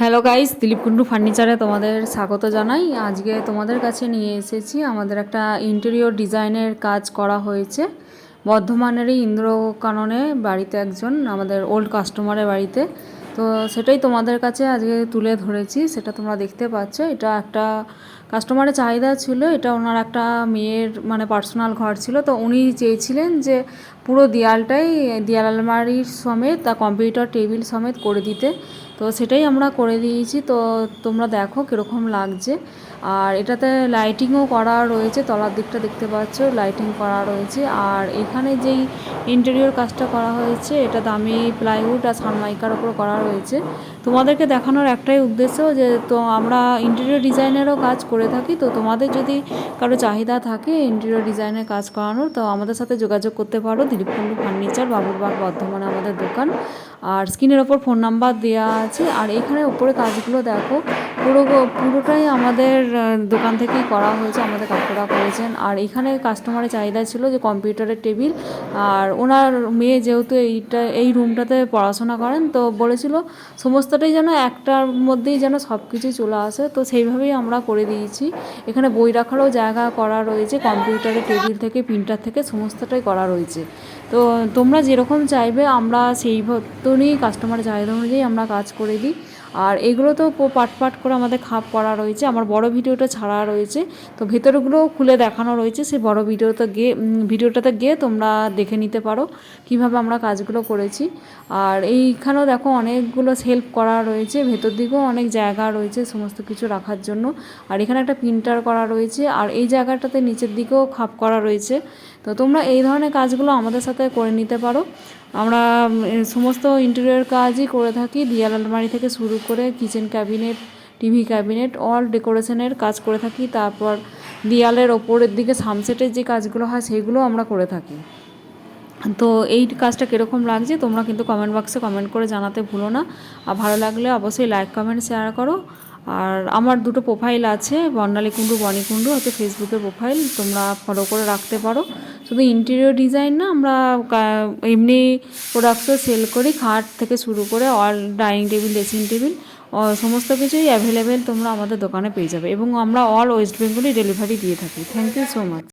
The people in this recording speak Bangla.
হ্যালো গাইস দিলীপ কুন্ডু ফার্নিচারে তোমাদের স্বাগত জানাই। আজকে তোমাদের কাছে নিয়ে এসেছি আমাদের একটা ইন্টেরিয়র ডিজাইনের কাজ করা হয়েছে। বর্ধমানেরই ইন্দ্রকাননে বাড়িতে একজন, আমাদের ওল্ড কাস্টমারের বাড়িতে। তো সেটাই তোমাদের কাছে আজকে তুলে ধরেছি, সেটা তোমরা দেখতে পাচ্ছ। এটা একটা কাস্টমারের চাহিদা ছিল, এটা ওনার একটা মেয়ের মানে পার্সোনাল ঘর ছিল। তো উনি চেয়েছিলেন যে পুরো দেয়ালটাই, দেয়াল আলমারির সমেত কম্পিউটার টেবিল সমেত করে দিতে। তো সেটাই আমরা করে দিয়েছি। তো তোমরা দেখো কীরকম লাগছে। আর এটাতে লাইটিংও করা রয়েছে, তলার দিকটা দেখতে পাচ্ছ লাইটিং করা রয়েছে। আর এখানে যেই ইন্টেরিয়র কাজটা করা হয়েছে, এটা দামি প্লাইউড আর সানমাইকার ওপর করা রয়েছে। তোমাদেরকে দেখানোর একটাই উদ্দেশ্য যে, তো আমরা ইন্টেরিয়র ডিজাইনেরও কাজ করে থাকি। তো তোমাদের যদি কারও চাহিদা থাকে ইন্টেরিয়র ডিজাইনের কাজ করানোর, তো আমাদের সাথে যোগাযোগ করতে পারো। দিলীপকুণ্ডু ফার্নিচার বাবুরবাগ বর্ধমানে আমাদের দোকান। আর স্ক্রিনের ওপর ফোন নাম্বার দেওয়া আছে। আর এখানে ওপরে কাজগুলো দেখো পুরো পুরোটাই আমাদের দোকান থেকেই করা হয়েছে, আমাদের কাকুরা করেছেন। আর এখানে কাস্টমারের চাহিদা ছিল যে কম্পিউটারের টেবিল। আর ওনার মেয়ে যেহেতু এইটা, এই রুমটাতে পড়াশোনা করেন, তো বলেছিল সমস্তটাই যেন একটার মধ্যেই যেন সব কিছুই চলে আসে। তো সেইভাবেই আমরা করে দিয়েছি। এখানে বই রাখারও জায়গা করা রয়েছে, কম্পিউটারের টেবিল থেকে, প্রিন্টার থেকে, সমস্তটাই করা রয়েছে। তো তোমরা যেরকম চাইবে, আমরা সেই মতনই কাস্টমারের চাহিদা অনুযায়ী আমরা কাজ করে দিই। আর এগুলো তো পাট পাট করে আমাদের খাপ করা রয়েছে, আমার বড় ভিডিওটা ছাড়া রয়েছে। তো ভেতরগুলোও খুলে দেখানো রয়েছে, সেই বড় ভিডিওতে গিয়ে ভিডিওটাতে গিয়ে তোমরা দেখে নিতে পারো কীভাবে আমরা কাজগুলো করেছি। আর এইখানেও দেখো অনেকগুলো সেলফ করা রয়েছে, ভেতর দিকেও অনেক জায়গা রয়েছে সমস্ত কিছু রাখার জন্য। আর এখানে একটা প্রিন্টার করা রয়েছে, আর এই জায়গাটাতে নিচের দিকেও খাপ করা রয়েছে। তো তোমরা এই ধরনের কাজগুলো আমাদের সাথে করে নিতে পারো। আমরা সমস্ত ইন্টেরিয়র কাজই করে থাকি, দিয়াল আলমারি থেকে শুরু করে kitchen cabinet TV cabinet all ডেকোরেশনের কাজ করে থাকি। তারপর দেয়ালের ওপরের দিকে সানসেটের যে কাজগুলো হয় সেইগুলো আমরা করে থাকি। তো এই কাজটা কীরকম লাগছে, তোমরা কিন্তু কমেন্ট বক্সে কমেন্ট করে জানাতে ভুলো না। আর ভালো লাগলে অবশ্যই লাইক কমেন্ট শেয়ার করো। আর আমার দুটো প্রোফাইল আছে, বর্ণালী কুণ্ডু, বনি কুণ্ডু, হচ্ছে ফেসবুকের প্রোফাইল তোমরা ফলো করে রাখতে পারো। শুধু ইন্টেরিয়র ডিজাইন না, আমরা এমনি প্রোডাক্টসও সেল করি, খাট থেকে শুরু করে all dining table dressing table সমস্ত কিছুই অ্যাভেলেবেল তোমরা আমাদের দোকানে পেয়ে যাবে এবং আমরা অল ওয়েস্ট বেঙ্গলে ডেলিভারি দিয়ে থাকি। Thank you so much